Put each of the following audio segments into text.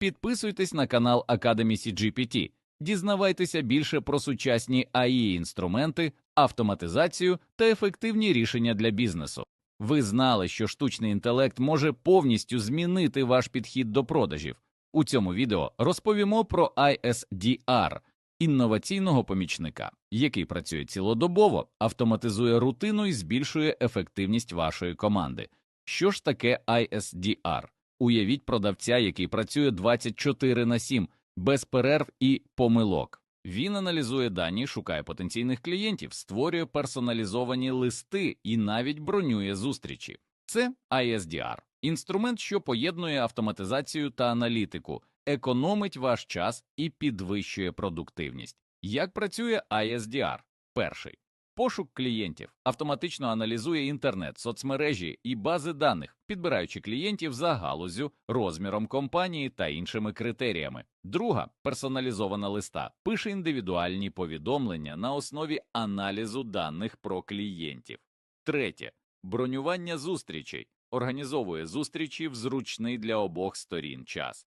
Підписуйтесь на канал Academy CGPT. Дізнавайтеся більше про сучасні AI інструменти, автоматизацію та ефективні рішення для бізнесу. Ви знали, що штучний інтелект може повністю змінити ваш підхід до продажів. У цьому відео розповімо про ISDR – інноваційного помічника, який працює цілодобово, автоматизує рутину і збільшує ефективність вашої команди. Що ж таке ISDR? Уявіть продавця, який працює 24 на 7, без перерв і помилок. Він аналізує дані, шукає потенційних клієнтів, створює персоналізовані листи і навіть бронює зустрічі. Це ISDR – інструмент, що поєднує автоматизацію та аналітику, економить ваш час і підвищує продуктивність. Як працює ISDR? Перший пошук клієнтів автоматично аналізує інтернет, соцмережі і бази даних, підбираючи клієнтів за галузю, розміром компанії та іншими критеріями. Друга персоналізована листа пише індивідуальні повідомлення на основі аналізу даних про клієнтів. Третє бронювання зустрічей організовує зустрічі в зручний для обох сторін час.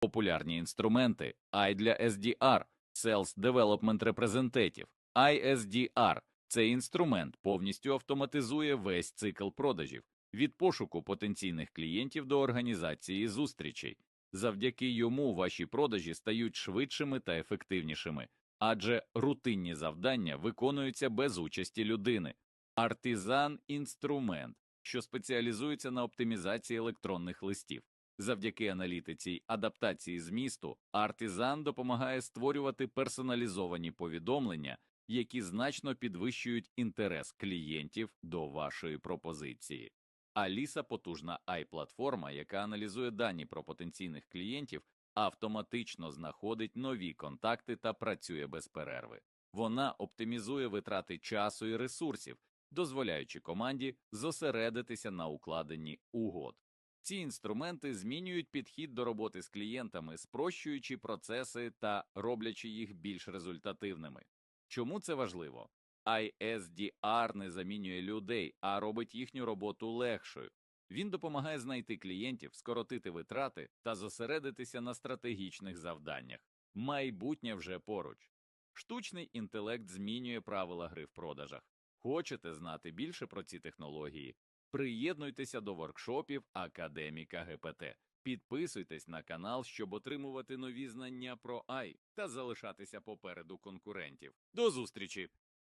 Популярні інструменти AI для SDR – Sales Development Representative. ISDR – цей інструмент повністю автоматизує весь цикл продажів від пошуку потенційних клієнтів до організації зустрічей. Завдяки йому ваші продажі стають швидшими та ефективнішими, адже рутинні завдання виконуються без участі людини. Артизан інструмент, що спеціалізується на оптимізації електронних листів. Завдяки аналітиці й адаптації змісту, Артизан допомагає створювати персоналізовані повідомлення, які значно підвищують інтерес клієнтів до вашої пропозиції. Аліса потужна AI-платформа, яка аналізує дані про потенційних клієнтів, автоматично знаходить нові контакти та працює без перерви. Вона оптимізує витрати часу і ресурсів, дозволяючи команді зосередитися на укладенні угод. Ці інструменти змінюють підхід до роботи з клієнтами, спрощуючи процеси та роблячи їх більш результативними. Чому це важливо? ISDR не замінює людей, а робить їхню роботу легшою. Він допомагає знайти клієнтів, скоротити витрати та зосередитися на стратегічних завданнях. Майбутнє вже поруч. Штучний інтелект змінює правила гри в продажах. Хочете знати більше про ці технології? Приєднуйтеся до воркшопів Академіка ГПТ. Підписуйтесь на канал, щоб отримувати нові знання про AI та залишатися попереду конкурентів. До зустрічі!